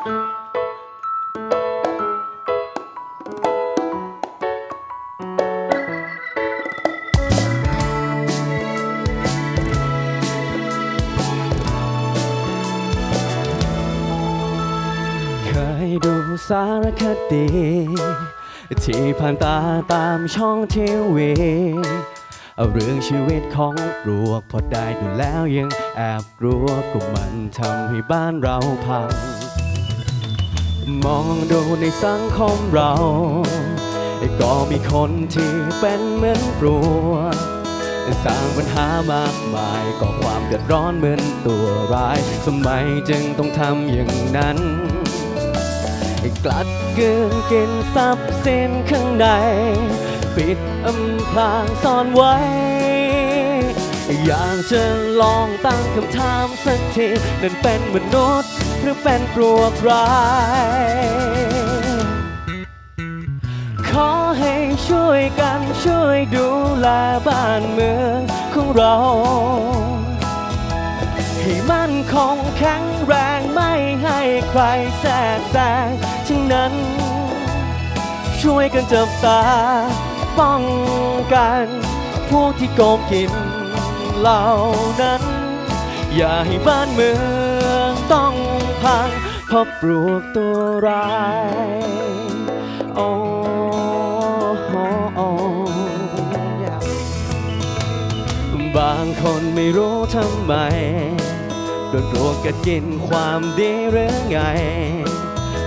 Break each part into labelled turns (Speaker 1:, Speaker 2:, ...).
Speaker 1: เคยดูสารคดี ที่ผ่านตาตามช่องทีวีเอาเรื่องชีวิตของปลวกพอได้ดูแล้วยังแอบกลัวก็มันทำให้บ้านเราพัง มองดูในสังคมเรา ก็มีคนที่เป็นเหมือนปลวกสร้างปัญหามากมายก่อความเดือดร้อนเหมือนตัวร้ายทำไมจึงต้องทำอย่างนั้นกลัดเกินกินทรัพย์สินข้างใน ปิดอำพรางซ่อนไว้ อยากจะลองตั้งคำถามสักทีนั่นเป็นมนุษย์หรือเป็นปลวกร้ายขอให้ช่วยกันช่วยดูแลบ้านเมืองของเรา ให้มันคงแข็งแรงไม่ให้ใครแทรกแซงทั้งนั้น ช่วยกันจับตาป้องกัน พวกที่โกงกิน เหล่านั้น อย่าให้บ้านเมืองต้องพังเพราะปลวกตัวร้ายโอ้บางคนไม่รู้ทำไม โดนปลวกกัดกินความดีหรือไง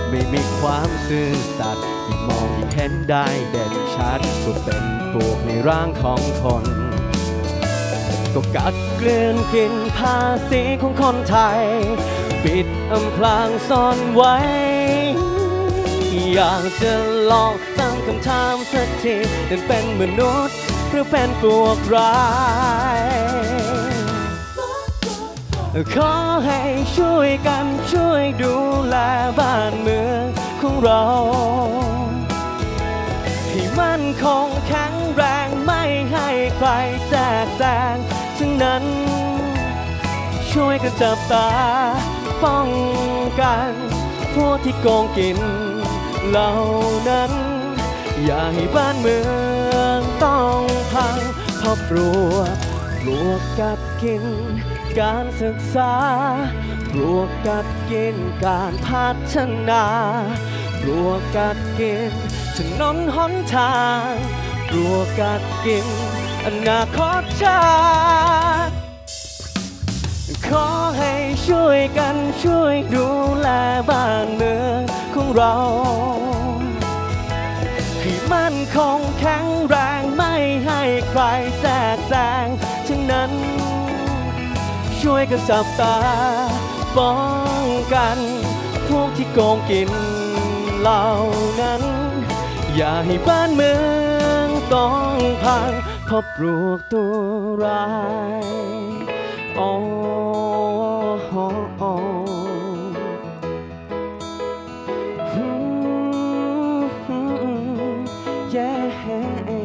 Speaker 1: ไม่มีความซื่อสัตย์ยิ่งมองยิ่งเห็นได้เด่นชัดก็เป็นปลวกในร่างของคน ก็กัดเกลื่อนกินภาษีของคนไทย ปิดอำพรางซ่อนไว้ อยากจะลองตั้งคำถามสักทีนั่นเป็นมนุษย์หรือเป็นปวกร้ายขอให้ช่วยกันช่วยดูแลบ้านเมืองของเรา ให้มันคงแข็ง แทรกแซงทั้งนั้น ช่วยกันจับตา ป้องกัน พวกที่โกงกิน เหล่านั้น อย่าให้บ้านเมืองต้องพังเพราะปลวกปลวกกัดกิน การศึกษาปลวกกัดกินการพัฒนาปลวกกัดกินถนนหนทางปลวกกัดกิน อนาคตชาติ ขอให้ช่วยกันช่วยดูแลบ้านเมืองของเราให้มั่นคงแข็งแรงไม่ให้ใครแทรกแซงทั้งนั้น ช่วยกันจับตา ป้องกัน พวกที่โกงกินเหล่านั้น อย่าให้บ้านเมืองต้องพัง พบปลวกตัวร้ายโอ้ yeah